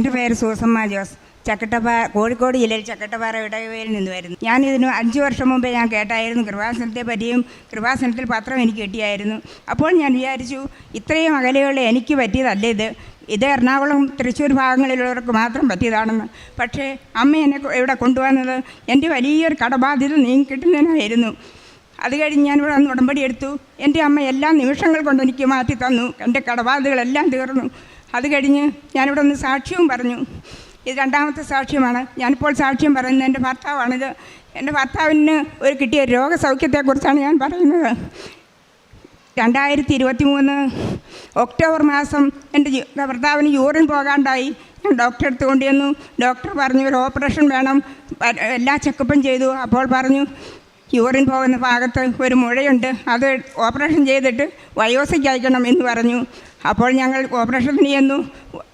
എന്റെ പേര് സൂസമ്മ ജോസ്. ചക്കട്ടപ്പാറ കോഴിക്കോട് ജില്ലയിൽ ചക്കട്ടപ്പാറ ഇടവയിൽ നിന്ന് വരുന്നു ഞാൻ ഇതിന് അഞ്ച് വർഷം മുമ്പേ ഞാൻ കേട്ടായിരുന്നു. കൃപാസനത്തെ പറ്റിയും കൃപാസനത്തിൽ പത്രം എനിക്ക് കിട്ടിയായിരുന്നു. അപ്പോൾ ഞാൻ വിചാരിച്ചു ഇത്രയും അകലെയുള്ള എനിക്ക് പറ്റിയതല്ല ഇത്. ഇത് എറണാകുളം തൃശ്ശൂർ ഭാഗങ്ങളിലുള്ളവർക്ക് മാത്രം പറ്റിയതാണെന്ന്. പക്ഷേ അമ്മ എന്നെ ഇവിടെ കൊണ്ടുവന്നത് എന്റെ വലിയൊരു കടബാധ്യത നീങ്ങി കിട്ടുന്നതിനായിരുന്നു. അത് കഴിഞ്ഞ് ഞാനിവിടെ അന്ന് ഉടമ്പടി എടുത്തു. എന്റെ അമ്മ എല്ലാ നിമിഷങ്ങൾ കൊണ്ട് എനിക്ക് മാറ്റി തന്നു. എന്റെ കടബാധകളെല്ലാം തീർന്നു. അത് കഴിഞ്ഞ് ഞാനിവിടെ ഒന്ന് സാക്ഷ്യവും പറഞ്ഞു. ഇത് രണ്ടാമത്തെ സാക്ഷ്യമാണ്. ഞാനിപ്പോൾ സാക്ഷ്യം പറയുന്നത് എന്റെ ഭർത്താവാണിത് എന്റെ ഭർത്താവിന് ഒരു കിട്ടിയ രോഗസൗഖ്യത്തെക്കുറിച്ചാണ് ഞാൻ പറയുന്നത്. രണ്ടായിരത്തി ഇരുപത്തി മൂന്ന് ഒക്ടോബർ മാസം എന്റെ ഭർത്താവിന് യൂറിൻ പോകാണ്ടായി. ഞാൻ ഡോക്ടറെ അടുത്ത് കൊണ്ടുവന്നു ഡോക്ടർ പറഞ്ഞു ഒരു ഓപ്പറേഷൻ വേണം. എല്ലാ ചെക്കപ്പും ചെയ്തു. അപ്പോൾ പറഞ്ഞു യൂറിൻ പോകുന്ന ഭാഗത്ത് ഒരു മുഴയുണ്ട്. അത് ഓപ്പറേഷൻ ചെയ്തിട്ട് വയോസിക്ക് അയക്കണം എന്ന് പറഞ്ഞു. അപ്പോൾ ഞങ്ങൾ ഓപ്പറേഷൻ ചെന്നു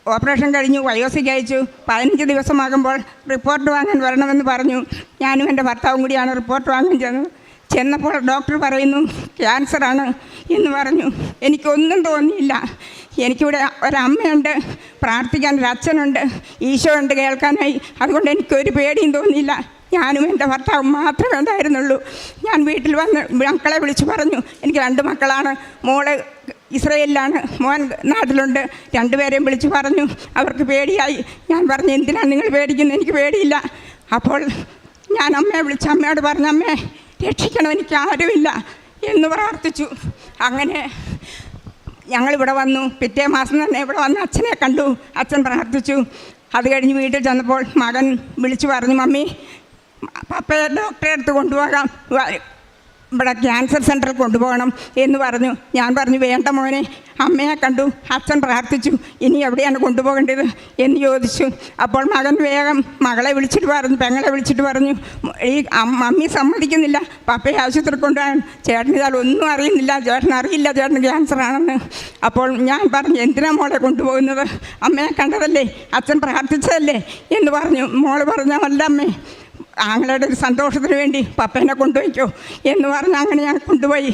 ഓപ്പറേഷൻ കഴിഞ്ഞു വയോസിക്ക് അയച്ചു പതിനഞ്ച് ദിവസമാകുമ്പോൾ റിപ്പോർട്ട് വാങ്ങാൻ വരണമെന്ന് പറഞ്ഞു. ഞാനും എന്റെ ഭർത്താവും കൂടിയാണ് റിപ്പോർട്ട് വാങ്ങാൻ ചെന്നത് ചെന്നപ്പോൾ ഡോക്ടർ പറയുന്നു ക്യാൻസറാണ് എന്ന് പറഞ്ഞു. എനിക്കൊന്നും തോന്നിയില്ല. എനിക്കിവിടെ ഒരമ്മയുണ്ട് പ്രാർത്ഥിക്കാൻ ഒരു അച്ഛനുണ്ട് ഈശോ ഉണ്ട് കേൾക്കാനായി. അതുകൊണ്ട് എനിക്കൊരു പേടിയും തോന്നിയില്ല. ഞാനും എന്റെ ഭർത്താവും മാത്രമേ ഉണ്ടായിരുന്നുള്ളൂ. ഞാൻ വീട്ടിൽ വന്ന് മക്കളെ വിളിച്ചു പറഞ്ഞു. എനിക്ക് രണ്ട് മക്കളാണ്. മോൾ ഇസ്രയേലിലാണ് മോൻ നാട്ടിലുണ്ട്. രണ്ടുപേരെയും വിളിച്ചു പറഞ്ഞു അവർക്ക് പേടിയായി. ഞാൻ പറഞ്ഞു എന്തിനാണ് നിങ്ങൾ പേടിക്കുന്നത് എനിക്ക് പേടിയില്ല. അപ്പോൾ ഞാൻ അമ്മയെ വിളിച്ച് അമ്മയോട് പറഞ്ഞു അമ്മേ രക്ഷിക്കണം എനിക്ക് ആരുമില്ല എന്ന് പ്രാർത്ഥിച്ചു. അങ്ങനെ ഞങ്ങളിവിടെ വന്നു. പിറ്റേ മാസം തന്നെ ഇവിടെ വന്ന് അച്ഛനെ കണ്ടു. അച്ഛൻ പ്രാർത്ഥിച്ചു. അത് കഴിഞ്ഞ് വീട്ടിൽ ചെന്നപ്പോൾ മകൻ വിളിച്ചു പറഞ്ഞു മമ്മി പപ്പയെ ഡോക്ടറെ അടുത്ത് കൊണ്ടുപോകാം. ഇവിടെ ക്യാൻസർ സെന്ററിൽ കൊണ്ടുപോകണം എന്ന് പറഞ്ഞു. ഞാൻ പറഞ്ഞു വേണ്ട മോനെ അമ്മയെ കണ്ടു അച്ഛൻ പ്രാർത്ഥിച്ചു ഇനി എവിടെയാണ് കൊണ്ടുപോകേണ്ടത്? എന്ന് ചോദിച്ചു. അപ്പോൾ മകൻ വേഗം മകളെ വിളിച്ചിട്ട് പറഞ്ഞു പെങ്ങളെ വിളിച്ചിട്ട് പറഞ്ഞു ഈ മമ്മി സമ്മതിക്കുന്നില്ല പപ്പയെ ആശുപത്രി കൊണ്ടുപോകാൻ. ചേട്ടൻ ഇതാൽ ഒന്നും അറിയുന്നില്ല ചേട്ടൻ അറിയില്ല ചേട്ടന് ക്യാൻസർ ആണെന്ന്. അപ്പോൾ ഞാൻ പറഞ്ഞു എന്തിനാ മോളെ കൊണ്ടുപോകുന്നത്? അമ്മയെ കണ്ടതല്ലേ അച്ഛൻ പ്രാർത്ഥിച്ചതല്ലേ? എന്ന് പറഞ്ഞു. മോൾ പറഞ്ഞു അല്ല അമ്മേ ആങ്ങളുടെ ഒരു സന്തോഷത്തിന് വേണ്ടി പപ്പേനെ കൊണ്ടുപോയിക്കോ എന്ന് പറഞ്ഞ് അങ്ങനെ ഞാൻ കൊണ്ടുപോയി.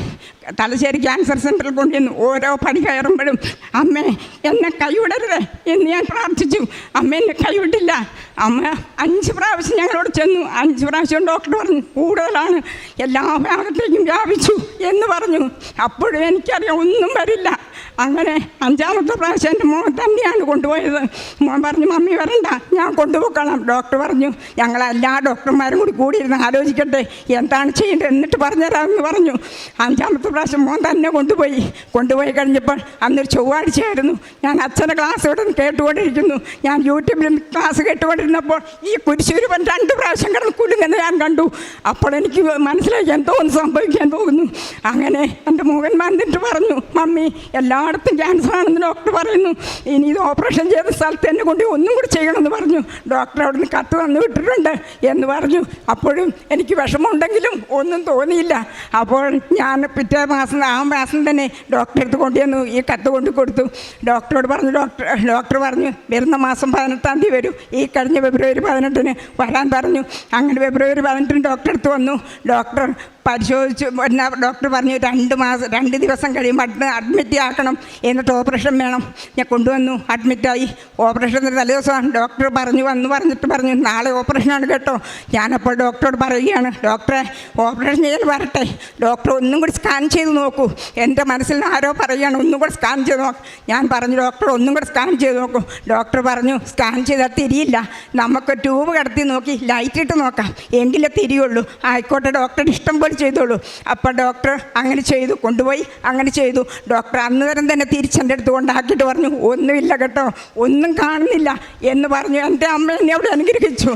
തലശ്ശേരി ക്യാൻസർ സെന്ററിൽ കൊണ്ടുവന്നു ഓരോ പടി കയറുമ്പോഴും അമ്മേ എന്നെ കൈവിടരുത് എന്ന് ഞാൻ പ്രാർത്ഥിച്ചു. അമ്മ എന്നെ കൈവിട്ടില്ല അമ്മ അഞ്ച് പ്രാവശ്യം ഞങ്ങളോട് ചെന്നു. അഞ്ച് പ്രാവശ്യം ഡോക്ടർ പറഞ്ഞു കൂടുതലാണ്. എല്ലാ ഭാഗത്തേക്കും വ്യാപിച്ചു എന്ന് പറഞ്ഞു. അപ്പോഴും എനിക്കറിയാം ഒന്നും വരില്ല. അങ്ങനെ അഞ്ചാമത്തെ പ്രാവശ്യം എന്റെ മോൻ തന്നെയാണ് കൊണ്ടുപോയത്. മോൻ പറഞ്ഞു മമ്മി വരണ്ട. ഞാൻ കൊണ്ടുപോക്കണം ഡോക്ടർ പറഞ്ഞു ഞങ്ങൾ എല്ലാ ഡോക്ടർമാരും കൂടി കൂടിയിരുന്ന് ആലോചിക്കട്ടെ എന്താണ് ചെയ്യേണ്ടത്? എന്നിട്ട് പറഞ്ഞുതരാമെന്ന് പറഞ്ഞു. അഞ്ചാമത്തെ പ്രാവശ്യം മോൻ തന്നെ കൊണ്ടുപോയി. കൊണ്ടുപോയി കഴിഞ്ഞപ്പോൾ അന്നൊരു ചൊവ്വാഴ്ചയായിരുന്നു. ഞാൻ അച്ഛന്റെ ക്ലാസ് ഇവിടെ നിന്ന് കേട്ടുകൊണ്ടിരിക്കുന്നു. ഞാൻ യൂട്യൂബിൽ ക്ലാസ് കേട്ടുകൊണ്ടിരുന്നപ്പോൾ ഈ കുരിശൂരുപൻ രണ്ട് പ്രാവശ്യം കിടന്ന് കുലുങ്ങുന്ന ഞാൻ കണ്ടു. അപ്പോൾ എനിക്ക് മനസ്സിലാക്കി എന്തോ ഒന്ന് സംഭവിക്കാൻ പോകുന്നു. അങ്ങനെ എന്റെ മോഹൻ വന്നിട്ട് പറഞ്ഞു മമ്മി എല്ലായിടത്തും ആണെന്ന് ഡോക്ടർ പറയുന്നു. ഇനി ഇത് ഓപ്പറേഷൻ ചെയ്ത സ്ഥലത്ത് എന്നെ കൊണ്ട് ഒന്നും കൂടി ചെയ്യണമെന്ന് പറഞ്ഞു. ഡോക്ടർ അവിടെ നിന്ന് കത്ത് തന്നു വിട്ടിട്ടുണ്ട് എന്ന് പറഞ്ഞു. അപ്പോഴും എനിക്ക് വിഷമമുണ്ടെങ്കിലും ഒന്നും തോന്നിയില്ല. അപ്പോൾ ഞാൻ പിറ്റേ മാസം ആ മാസം തന്നെ ഡോക്ടറെ അടുത്ത് കൊണ്ടുവന്നു. ഈ കത്ത് കൊണ്ട് കൊടുത്തു. ഡോക്ടറോട് പറഞ്ഞു ഡോക്ടർ ഡോക്ടർ പറഞ്ഞു വരുന്ന മാസം പതിനെട്ടാം തീയതി വരും. ഈ കഴിഞ്ഞ ഫെബ്രുവരി പതിനെട്ടിന് വരാൻ പറഞ്ഞു. അങ്ങനെ ഫെബ്രുവരി പതിനെട്ടിന് ഡോക്ടറെ അടുത്ത് വന്നു. ഡോക്ടർ പരിശോധിച്ചു എന്നാ ഡോക്ടർ പറഞ്ഞു രണ്ട് മാസം രണ്ട് ദിവസം കഴിയുമ്പോൾ അഡ്മി അഡ്മിറ്റ് ആക്കണം എന്നിട്ട് ഓപ്പറേഷൻ വേണം. ഞാൻ കൊണ്ടുവന്നു അഡ്മിറ്റായി ഓപ്പറേഷന്റെ തലേദിവസമാണ് ഡോക്ടർ പറഞ്ഞു വന്നു പറഞ്ഞിട്ട് പറഞ്ഞു നാളെ ഓപ്പറേഷനാണ് കേട്ടോ. ഞാനപ്പോൾ ഡോക്ടറോട് പറയുകയാണ് ഡോക്ടറെ ഓപ്പറേഷൻ ചെയ്ത് വരട്ടെ. ഡോക്ടർ ഒന്നും കൂടി സ്കാൻ ചെയ്ത് നോക്കൂ. എന്റെ മനസ്സിൽ ആരോ പറയുകയാണ് ഒന്നും കൂടി സ്കാൻ ചെയ്ത് നോക്കാം. ഞാൻ പറഞ്ഞു ഡോക്ടർ ഒന്നും കൂടി സ്കാൻ ചെയ്ത് നോക്കൂ. ഡോക്ടർ പറഞ്ഞു സ്കാൻ ചെയ്താൽ തിരിയില്ല. നമുക്ക് ട്യൂബ് കടത്തി നോക്കി ലൈറ്റ് ഇട്ട് നോക്കാം. എങ്കിലേ തിരിയുള്ളൂ. ആയിക്കോട്ടെ ഡോക്ടറുടെ ഇഷ്ടം പോലെ ചെയ്തോളൂ. അപ്പം ഡോക്ടർ അങ്ങനെ ചെയ്തു കൊണ്ടുപോയി അങ്ങനെ ചെയ്തു. ഡോക്ടർ അന്ന് തരം തന്നെ തിരിച്ചെന്റെ അടുത്ത് കൊണ്ടാക്കിയിട്ട് പറഞ്ഞു ഒന്നുമില്ല കേട്ടോ ഒന്നും കാണുന്നില്ല എന്ന് പറഞ്ഞു. എന്റെ അമ്മ എന്നെ അവിടെ അനുഗ്രഹിച്ചു.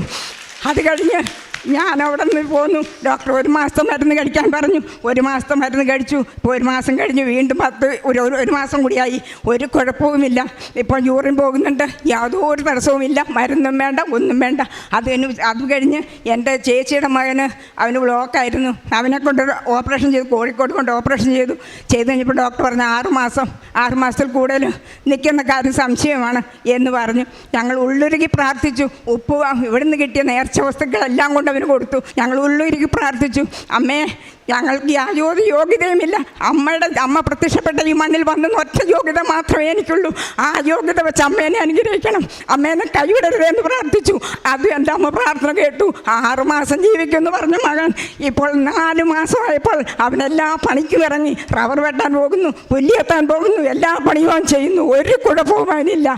അത് കഴിഞ്ഞ് ഞാൻ അവിടെ നിന്ന് പോന്നു. ഡോക്ടർ ഒരു മാസത്തെ മരുന്ന് കഴിക്കാൻ പറഞ്ഞു. ഒരു മാസത്തെ മരുന്ന് കഴിച്ചു. ഇപ്പോൾ ഒരു മാസം കഴിഞ്ഞ് വീണ്ടും പത്ത് ഒരു ഒരു- മാസം കൂടിയായി ഒരു കുഴപ്പവുമില്ല. ഇപ്പോൾ യൂറിൻ പോകുന്നുണ്ട്. യാതൊരു തടസ്സവുമില്ല. മരുന്നും വേണ്ട ഒന്നും വേണ്ട. അത് അത് കഴിഞ്ഞ് എന്റെ ചേച്ചിയുടെ മകന് അവന് ബ്ലോക്കായിരുന്നു. അവനെ കൊണ്ട് ഓപ്പറേഷൻ ചെയ്തു. കോഴിക്കോട് കൊണ്ട് ഓപ്പറേഷൻ ചെയ്തു. ചെയ്ത് കഴിഞ്ഞപ്പോൾ ഡോക്ടർ പറഞ്ഞു ആറ് മാസം ആറ് കൂടുതൽ നിൽക്കുന്ന കാര്യം സംശയമാണ് എന്ന് പറഞ്ഞു. ഞങ്ങൾ ഉള്ളുരുകി പ്രാർത്ഥിച്ചു. ഉപ്പ് ഇവിടുന്ന് കിട്ടിയ നേർച്ച വസ്തുക്കളെല്ലാം കൊണ്ട് അവന് കൊടുത്തു. ഞങ്ങൾ ഉള്ളൂരിക്ക് പ്രാർത്ഥിച്ചു. അമ്മേ ഞങ്ങൾക്ക് യാതൊരു യോഗ്യതയുമില്ല. അമ്മയുടെ അമ്മ പ്രത്യക്ഷപ്പെട്ട ഈ മണ്ണിൽ വന്നെന്ന് ഒറ്റ യോഗ്യത മാത്രമേ എനിക്കുള്ളൂ. ആ യോഗ്യത വെച്ച് അമ്മേനെ അനുഗ്രഹിക്കണം. അമ്മേനെ കൈവിടരുതെന്ന് പ്രാർത്ഥിച്ചു. അത് എന്റെ അമ്മ പ്രാർത്ഥന കേട്ടു. ആറുമാസം ജീവിക്കുമെന്ന് പറഞ്ഞ മകൻ. ഇപ്പോൾ നാല് മാസമായപ്പോൾ അവനെല്ലാ പണിക്കും ഇറങ്ങി. റബ്ബർ വെട്ടാൻ പോകുന്നു പുല്ലിയെത്താൻ പോകുന്നു എല്ലാ പണിയും ചെയ്യുന്നു. ഒരു കുഴപ്പവും അതിനില്ല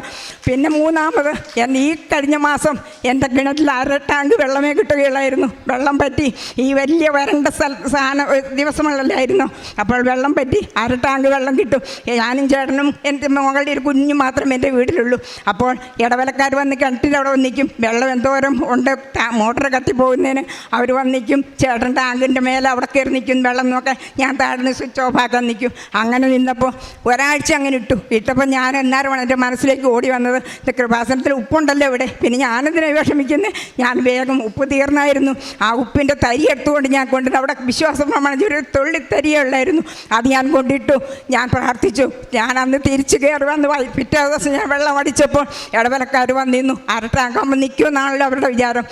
പിന്നെ മൂന്നാമത് എന്റെ ഈ കഴിഞ്ഞ മാസം എന്റെ കിണറ്റിൽ അര ടാങ്ക് വെള്ളമേ കിട്ടുകയുള്ളായിരുന്നു. വെള്ളം പറ്റി. ഈ വലിയ വരണ്ട സ്ഥല സാധനം ദിവസങ്ങളിലായിരുന്നു. അപ്പോൾ വെള്ളം പറ്റി. അര ടാങ്ക് വെള്ളം കിട്ടും. ഞാനും ചേട്ടനും എന്റെ മകളുടെ ഒരു കുഞ്ഞു മാത്രമേ എന്റെ വീട്ടിലുള്ളൂ. അപ്പോൾ ഇടവലക്കാർ വന്ന് കിണറ്റിന്റെ അവിടെ വന്നിരിക്കും വെള്ളം എന്തോരം ഉണ്ട്. മോട്ടറ് കത്തിപ്പോകുന്നതിന് അവർ വന്നിക്കും ചേട്ടൻ ടാങ്കിന്റെ മേലെ അവിടെ കയറി നിൽക്കും. വെള്ളം നോക്കാൻ ഞാൻ താഴ്ന്ന് സ്വിച്ച് ഓഫ് ആക്കാൻ നിൽക്കും. അങ്ങനെ നിന്നപ്പോൾ ഒരാഴ്ച അങ്ങനെ ഇട്ടു. ഇട്ടപ്പോൾ ഞാൻ എന്നാരുമാണ് എന്റെ മനസ്സിലേക്ക് ഓടി വന്നത് ഇത് കൃപാസനത്തിൽ ഉപ്പുണ്ടല്ലോ ഇവിടെ. പിന്നെ ഞാനെന്തിനെ വിഷമിക്കുന്നത് ഞാൻ വേഗം ഉപ്പ് തീർന്നായിരുന്നു. ആ ഉപ്പിന്റെ തരി എടുത്തുകൊണ്ട് ഞാൻ കൊണ്ടിട്ട് അവിടെ വിശ്വാസം പ്രമാണിച്ച് ഒരു തുള്ളി തരിയുള്ളായിരുന്നു. അത് ഞാൻ കൊണ്ടിട്ടു. ഞാൻ പ്രാർത്ഥിച്ചു. ഞാൻ അന്ന് തിരിച്ചു കയറി വന്ന് പിറ്റേ ദിവസം ഞാൻ വെള്ളം അടിച്ചപ്പോൾ ഇടവലക്കാർ വന്നിരുന്നു. അരട്ടാക്കാൻ ടാങ്കാകുമ്പോൾ നിൽക്കുമെന്നാണല്ലോ അവരുടെ വിചാരം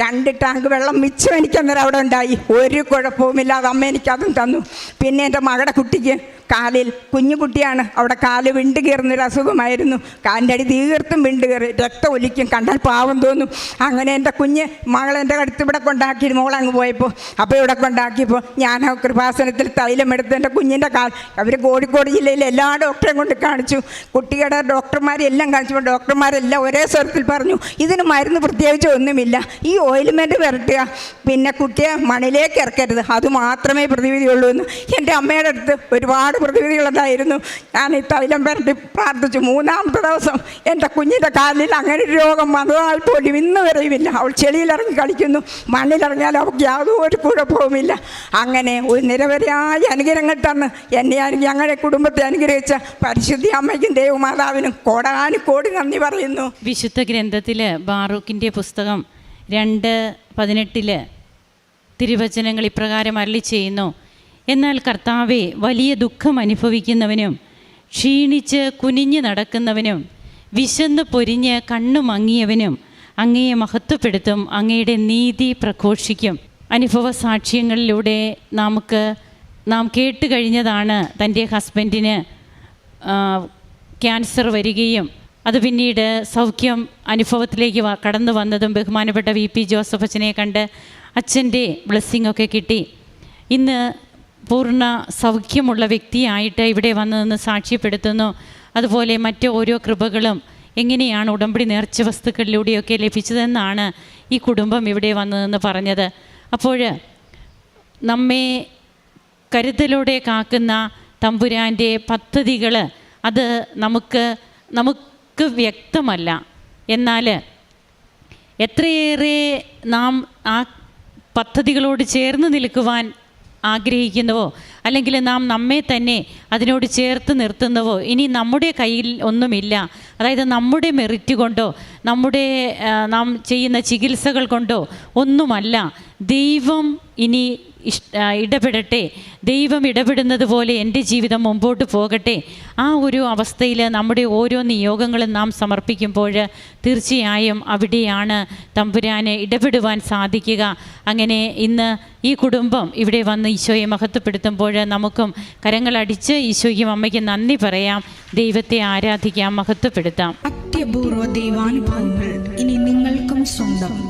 രണ്ട് ടാങ്ക് വെള്ളം മിച്ചം എനിക്ക് അന്നേരം അവിടെ ഉണ്ടായി. ഒരു കുഴപ്പവുമില്ലാതെ അമ്മ എനിക്കതും തന്നു. പിന്നെ എന്റെ മകളുടെ കുട്ടിക്ക് കാലിൽ കുഞ്ഞു കുട്ടിയാണ്. അവിടെ കാൽ വിണ്ട് കയറുന്നൊരു അസുഖമായിരുന്നു. കാലിന്റെ അടി തീർത്തും വിണ്ട് കയറി. രക്തം ഒലിക്കും. കണ്ടാൽ പാവം തോന്നും. അങ്ങനെ എന്റെ കുഞ്ഞ് മകൾ എന്റെ അടുത്ത് ഇവിടെ കൊണ്ടാക്കി. മോളങ്ങ് പോയപ്പോൾ അപ്പോൾ ഇവിടെ കൊണ്ടാക്കിയപ്പോൾ ഞാൻ കൃപാസനത്തിൽ തൈലം എടുത്ത് എന്റെ കുഞ്ഞിന്റെ കാൽ അവർ കോഴിക്കോട് ജില്ലയിൽ എല്ലാ ഡോക്ടറെയും കൊണ്ട് കാണിച്ചു. കുട്ടിയുടെ ഡോക്ടർമാരെല്ലാം കാണിച്ചപ്പോൾ ഡോക്ടർമാരെല്ലാം ഒരേ സ്വരത്തിൽ പറഞ്ഞു. ഇതിന് മരുന്ന് പ്രത്യേകിച്ച് ഒന്നുമില്ല. ഈ ഓയിൽമെന്റ് പുരട്ടുക. പിന്നെ കുട്ടിയെ മണിലേക്ക് ഇറക്കരുത്. അത് മാത്രമേ പ്രതിവിധിയുള്ളൂ എന്ന് എന്റെ അമ്മയുടെ അടുത്ത് ഒരുപാട് പ്രതിവിധികളുണ്ടായിരുന്നു ഞാൻ ഈ തൈലം പുരട്ടി പ്രാർത്ഥിച്ചു. മൂന്നാമത്തെ ദിവസം എന്റെ കുഞ്ഞിന്റെ കാലിൽ അങ്ങനെ ഒരു രോഗം വന്നതാൽ പോലും ഇന്ന് വരെയുമില്ല അവൾ ചെളിയിലിറങ്ങി കളിക്കുന്നു. മണ്ണിലിറങ്ങിയാൽ അവൾക്ക് യാതൊരു കുഴപ്പവുമില്ല. അങ്ങനെ ഒരു നിരവധിയായ അനുഗ്രഹങ്ങൾ തന്ന് എന്നെ ഞങ്ങളുടെ കുടുംബത്തെ അനുഗ്രഹിച്ച പരിശുദ്ധി അമ്മയ്ക്കും ദേവമാതാവിനും കോടാനുകോടി നന്ദി പറയുന്നു. വിശുദ്ധ ഗ്രന്ഥത്തിലെ ബാറൂഖിന്റെ പുസ്തകം രണ്ട് പതിനെട്ടിൽ തിരുവചനങ്ങൾ ഇപ്രകാരം അരളി ചെയ്യുന്നു. എന്നാൽ കർത്താവെ വലിയ ദുഃഖം അനുഭവിക്കുന്നവനും ക്ഷീണിച്ച് കുനിഞ്ഞു നടക്കുന്നവനും വിശന്ന് പൊരിഞ്ഞ് കണ്ണു മങ്ങിയവനും അങ്ങയെ മഹത്വപ്പെടുത്തും അങ്ങയുടെ നീതി പ്രഘോഷിക്കും. അനുഭവ സാക്ഷ്യങ്ങളിലൂടെ നമുക്ക് നാം കേട്ട് കഴിഞ്ഞതാണ് തന്റെ ഹസ്ബൻഡിന് ക്യാൻസർ വരികയും അത് പിന്നീട് സൗഖ്യം അനുഭവത്തിലേക്ക് കടന്നു വന്നതും ബഹുമാനപ്പെട്ട വി പി ജോസഫ് അച്ഛനെ കണ്ട് അച്ഛന്റെ ബ്ലെസ്സിങ് ഒക്കെ കിട്ടി. ഇന്ന് പൂർണ സൗഖ്യമുള്ള വ്യക്തിയായിട്ട് ഇവിടെ വന്നതെന്ന് സാക്ഷ്യപ്പെടുത്തുന്നു. അതുപോലെ മറ്റ് ഓരോ കൃപകളും എങ്ങനെയാണ് ഉടമ്പടി നേർച്ച വസ്തുക്കളിലൂടെയൊക്കെ ലഭിച്ചതെന്നാണ് ഈ കുടുംബം ഇവിടെ വന്നതെന്ന് പറഞ്ഞത്. അപ്പോൾ നമ്മെ കരുതലോടെ കാക്കുന്ന തമ്പുരാന്റെ പദ്ധതികൾ അത് നമുക്ക് നമുക്ക് വ്യക്തമല്ല. എന്നാൽ എത്രയേറെ നാം ആ പദ്ധതികളോട് ചേർന്ന് നിൽക്കുവാൻ ആഗ്രഹിക്കുന്നുവോ? അല്ലെങ്കിൽ നാം നമ്മെ തന്നെ അതിനോട് ചേർത്ത് നിർത്തുന്നുവോ? ഇനി നമ്മുടെ കയ്യിൽ ഒന്നുമില്ല. അതായത് നമ്മുടെ മെറിറ്റ് കൊണ്ടോ നമ്മുടെ നാം ചെയ്യുന്ന ചികിത്സകൾ കൊണ്ടോ ഒന്നുമല്ല. ദൈവം ഇനി ഇടപെടട്ടെ. ദൈവം ഇടപെടുന്നത് പോലെ എന്റെ ജീവിതം മുമ്പോട്ട് പോകട്ടെ. ആ ഒരു അവസ്ഥയിൽ നമ്മുടെ ഓരോ നിയോഗങ്ങളും നാം സമർപ്പിക്കുമ്പോൾ തീർച്ചയായും അവിടെയാണ് തമ്പുരാന് ഇടപെടുവാൻ സാധിക്കുക. അങ്ങനെ ഇന്ന് ഈ കുടുംബം ഇവിടെ വന്ന് ഈശോയെ മഹത്വപ്പെടുത്തുമ്പോൾ നമുക്കും കരങ്ങളടിച്ച് ഈശോയ്ക്കും അമ്മയ്ക്ക് നന്ദി പറയാം. ദൈവത്തെ ആരാധിക്കാം മഹത്വപ്പെടുത്താം. അത്യപൂർവ ദൈവാനുഭവങ്ങൾ ഇനി നിങ്ങൾക്കും സ്വന്തം.